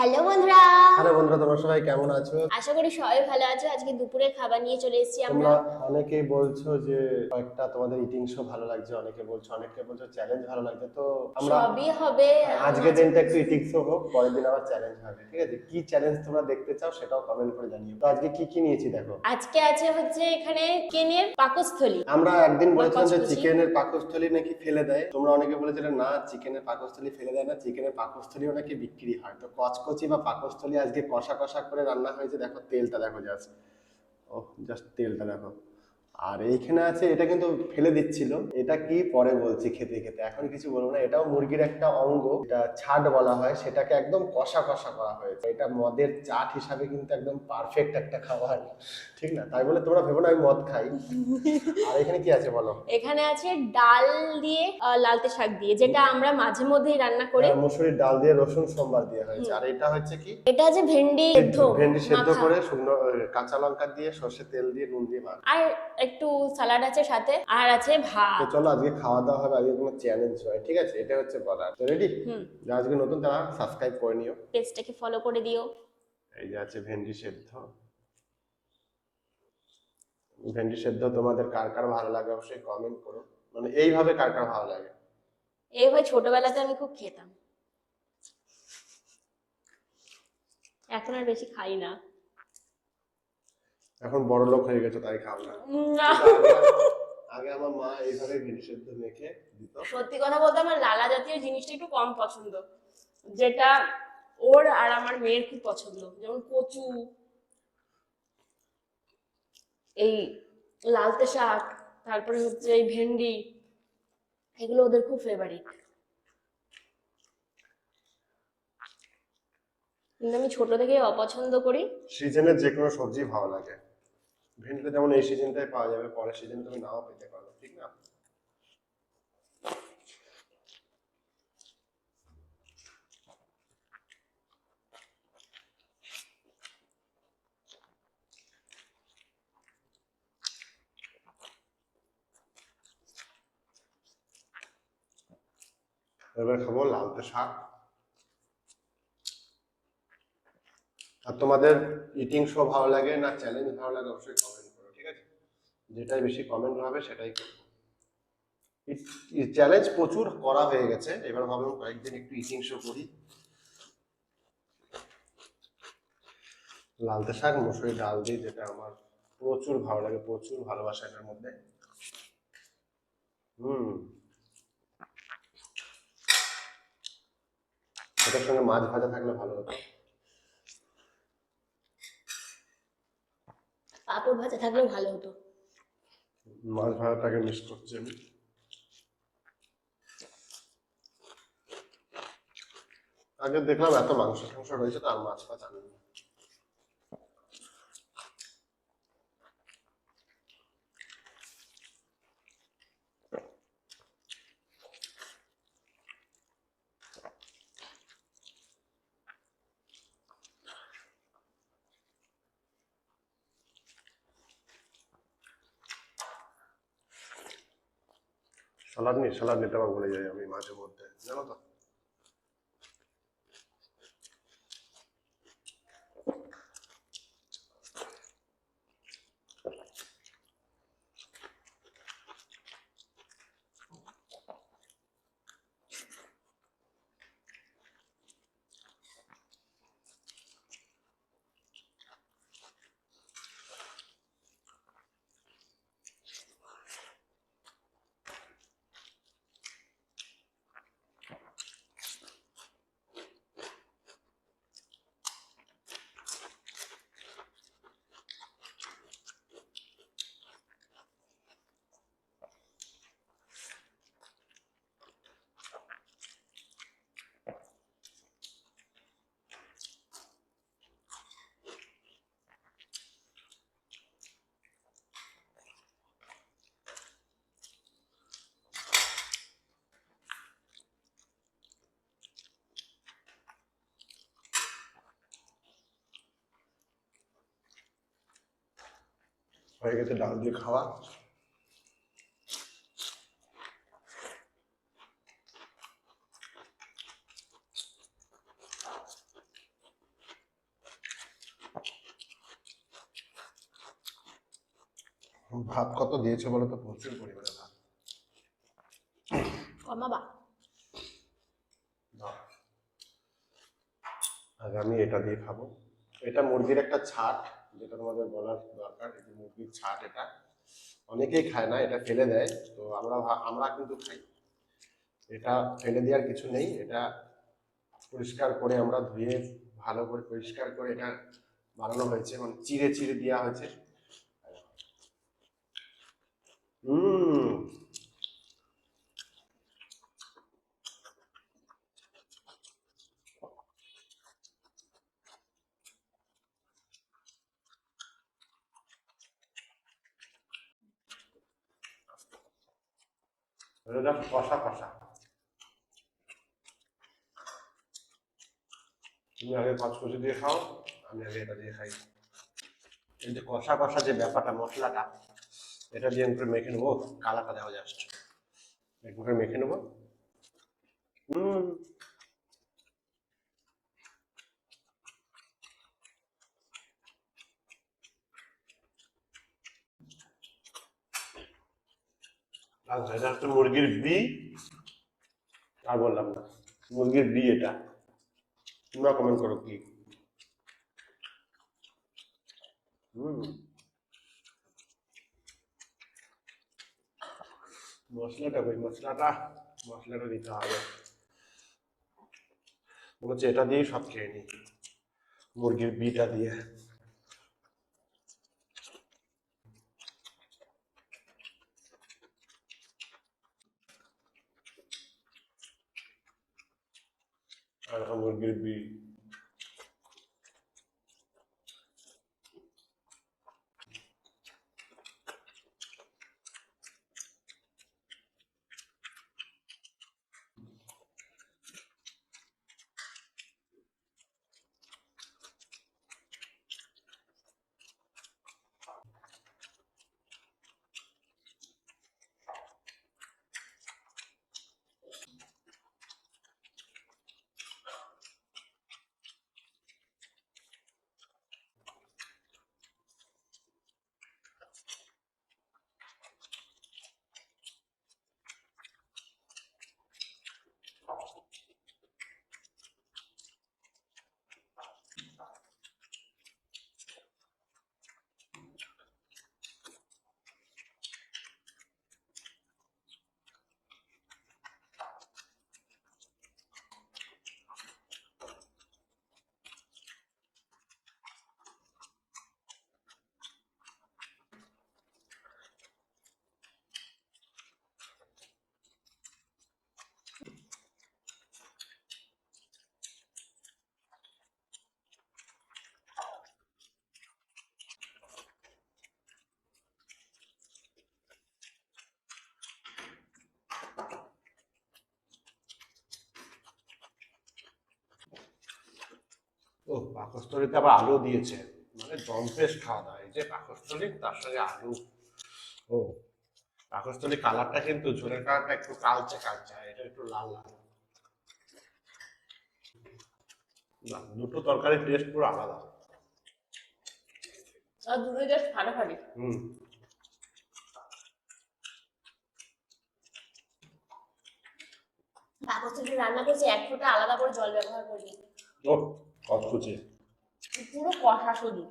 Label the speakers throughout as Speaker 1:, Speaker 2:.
Speaker 1: Hello বন্ধুরা
Speaker 2: hello বন্ধুরা তোমরা সবাই কেমন আছো?
Speaker 1: আশা করি সবাই ভালো আছো। আজকে দুপুরে খাবার নিয়ে চলে এসেছি আমরা।
Speaker 2: তোমরা অনেকেই বলছো যে কয়েকটা তোমাদের ইটিং শো ভালো লাগছে অনেকে বলছো অনেকে বলছো চ্যালেঞ্জ ভালো লাগছে তো আমরা
Speaker 1: সবই হবে।
Speaker 2: আজকে দিনটা একটু ইটিং শো হোক পরের দিন আবার চ্যালেঞ্জ হবে ঠিক আছে? কি চ্যালেঞ্জ তোমরা দেখতে চাও সেটাও কমেন্ট করে জানিও। তো আজকে কি কি নিয়েছি দেখো?
Speaker 1: আজকে আছে হচ্ছে এখানে কেনের পাকস্থলী।
Speaker 2: আমরা একদিন বলেছিলাম যে চিকেনের পাকস্থলী নাকি ফেলে দেয় তোমরা অনেকে বলেছিলে না চিকেনের পাকস্থলী ফেলে দেয় না চিকেনের পাকস্থলীও নাকি বিক্রি হয়। তো কচকচি বা পাকস্থলী আজকে কষা কষা করে রান্না হয়েছে দেখো তেলটা দেখো জাস্ট ও জাস্ট তেলটা দেখো। আর এইখানে আছে এটা কিন্তু ফেলে দিচ্ছিল। এটা কি পরে বলছি খেতে খেতে এখন কিছু বলব না। এটাও মুরগির একটা অঙ্গ এটা ছাট বলা হয় সেটাকে একদম কষা কষা করা হয়েছে। এটা মদের চাট হিসাবে কিন্তু একদম পারফেক্ট একটা খাবার ঠিক না? তাই বলে তোমরা ভেবো না আমি মদ খাই। আর এখানে কি আছে বলো?
Speaker 1: এখানে আছে ডাল দিয়ে লালতে শাক দিয়ে যেটা আমরা মাঝে মধ্যেই রান্না করি।
Speaker 2: আর মুসুরির ডাল দিয়ে রসুন সোমবার দিয়ে হয়েছে। আর এটা হচ্ছে কি?
Speaker 1: এটা আছে ভেন্ডি সেদ্ধ
Speaker 2: ভেন্ডি সেদ্ধ করে শুকনো কাঁচা লঙ্কা দিয়ে সর্ষে তেল দিয়ে নুন দিয়ে
Speaker 1: আর একটু স্যালাড আছে সাথে আর আছে
Speaker 2: তো
Speaker 1: ভাত
Speaker 2: চলো আজকে খাওয়া দাওয়া হবে আজকে কোনো চ্যালেঞ্জ নয় ঠিক আছে? এটা হচ্ছে বলার। তো রেডি যারা আজকে নতুন তারা সাবস্ক্রাইব করে নিও।
Speaker 1: পেজটাকে ফলো করে দিও।
Speaker 2: এই যে আছে ভেন্ডি সেদ্ধ। ভেন্ডি সেদ্ধ তোমাদের কার কার ভালো লাগে অবশ্যই কমেন্ট করো। মানে এইভাবে কার কার ভালো লাগে?
Speaker 1: এই ভাই ছোটবেলাতে আমি খুব খেতাম। এখন আর বেশি খাই না।
Speaker 2: এখন বড় লোক হয়ে গেছে তাই খাও না। আগে আমার মা এইভাবে ভেন্ডি সেদ্ধ মেখে দিত।
Speaker 1: সত্যি কথা বলতে আমার লালা জাতীয় জিনিসটা একটু কম পছন্দ। যেটা ওর আর আমার মেয়ের খুব পছন্দ। যেমন কচু এই লালতে শাক তারপরে হচ্ছে এই ভেন্ডি এগুলো ওদের খুব ফেভারিট কিন্তু আমি ছোট থেকেই অপছন্দ করি।
Speaker 2: সিজনের যে কোনো সবজি ভালো লাগে। ভেন্ডিটা যেমন এই সিজনটাই পাওয়া যাবে, পরের সিজনে তুমি নাও পেতে পারো, ঠিক না? এবার খাব লালতে শাক। আর তোমাদের ইটিং শো ভালো লাগে না চ্যালেঞ্জ ভালো লাগে, অবশ্যই কমেন্ট করো, ঠিক আছে? যেটাই বেশি কমেন্ট হবে, সেটাই করব। চ্যালেঞ্জ প্রচুর করা হয়ে গেছে, এবার ভাবলাম কয়েকদিন একটু ইটিং শো করি। লালতে শাক মসুরি ডাল দিয়ে যেটা আমার প্রচুর ভালো লাগে, প্রচুর ভালোবাসা এটার মধ্যে। হুম। এটার সঙ্গে মাছ ভাজা থাকলে ভালো হতো।
Speaker 1: পাঁপড় ভাজা থাকলেও ভালো হতো।
Speaker 2: মাছ ভাজাটাকে মিস করছি আমি। আগে দেখলাম এত মাংস টাংস রয়েছে আর মাছ ফাছ আনিনি সালাদ নি সালাদ নিতে পারব বলে যাই আমি মাঝে মধ্যে। জানো তো? হয়ে গেছে ডাল দিয়ে খাওয়া। ভাত কত দিয়েছে বলে তো? প্রচুর পরিমাণে ভাত।
Speaker 1: কমাবা।
Speaker 2: আগে আমি এটা দিয়ে খাব। এটা মুরগির একটা ছাট। যেটা তোমাদের বলার দরকার, এই যে মুরগির ছাট এটা, অনেকেই খায় না, এটা ফেলে দেয়, তো আমরা আমরা কিন্তু খাই। এটা ফেলে দেওয়ার কিছু নেই, এটা পরিষ্কার করে আমরা ধুয়ে, ভালো করে পরিষ্কার করে এটা বানানো হয়েছে মানে চিড়ে চিড়ে দেওয়া হয়েছে। হুম এটা কষা কষা। তুমি আগে কচকচি দিয়ে খাও, আমি আগে এটা দিয়ে খাই। কিন্তু কষা কষা যে ব্যাপারটা, মশলাটা, এটা দিয়ে করে মেখে নেব কালাটা দেওয়া জাস্ট একটু করে মেখে নেব। হুম। আচ্ছা এটা মুরগির বি, আর বললাম না, মুরগির বি এটা। তোমরা কমেন্ট করো কি। হুম। মশলাটা কই? মশলাটা মশলাটা দিতে হবে। হচ্ছে এটা দিয়েই সব খেয়ে নি, মুরগির বিটা দিয়ে। ও পাকস্থলিতে আবার আলু দিয়েছে। মানে জম্পেশ খাওয়া দাওয়া। এই যে পাকস্থলী তার সঙ্গে আলু। ও পাকস্থলী কালারটা কিন্তু ঝোলের কালারটা একটু কালচে কালচে এটা একটু লাল লাল। দুটো তরকারির টেস্ট পুরো আলাদা।
Speaker 1: আর দুটোই জাস্ট ফাটাফাটি।
Speaker 2: হুম।
Speaker 1: পাকস্থলী রান্না করছি এক ফোঁটা আলাদা করে জল ব্যবহার করি।
Speaker 2: কচকুচে
Speaker 1: পুরো কষা শুধু।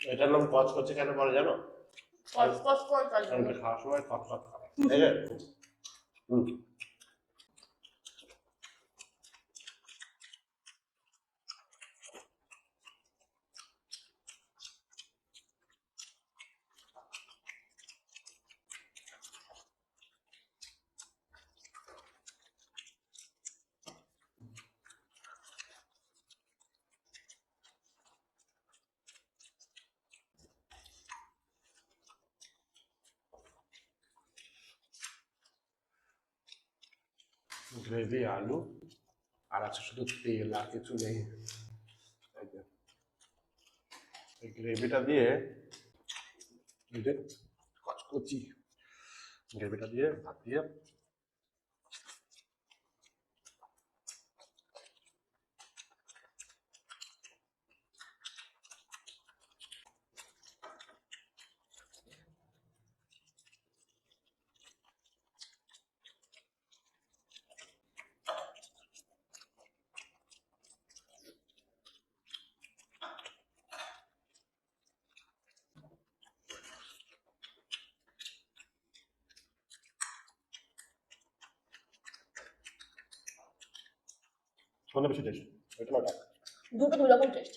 Speaker 2: এটার নাম কচকচে কেন বলে জানো?
Speaker 1: কচকচ করে তার
Speaker 2: কারণ
Speaker 1: জন্য
Speaker 2: এটা খাওয়ার সময় কচকচ খাবে ঠিক গ্রেভি আলু আর আছে শুধু তেল আর কিছু নেই এই গ্রেভিটা দিয়ে কচকচি গ্রেভিটা দিয়ে ভাত কোনটা বেশি টেস্ট এটা না?
Speaker 1: দুটো দু রকম টেস্ট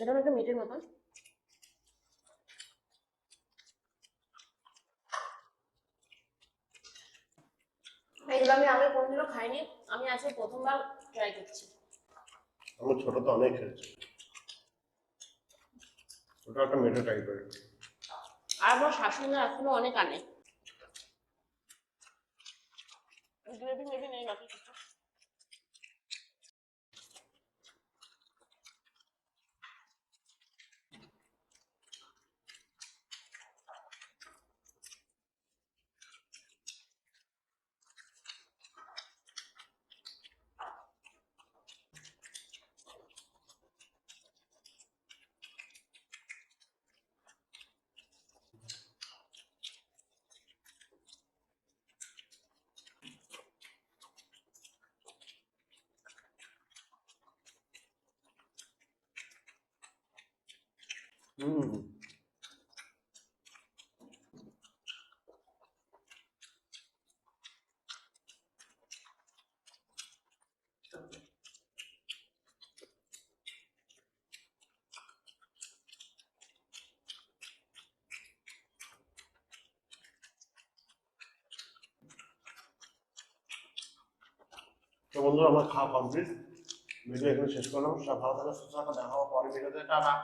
Speaker 1: এটা একটা মিটের মতন। আমি আগে কোনদিনও খাইনি আমি আজকে প্রথমবার ট্রাই করছি।
Speaker 2: আমি ছোট তো অনেক খেয়েছি। ওটা একটা মেটে ট্রাই করে
Speaker 1: আর আমার শাশুড়ি মা এখনও অনেক আনে। গ্রেভি মেবি নেই বাকি কিছু।
Speaker 2: তো বন্ধুরা, আমার খাওয়া কমপ্লিট ভিডিও এখানে শেষ করলাম। সব ভালো থাকো, সুস্থ থাকো, দেখা হওয়া পরে ভিডিওতে। টাটা!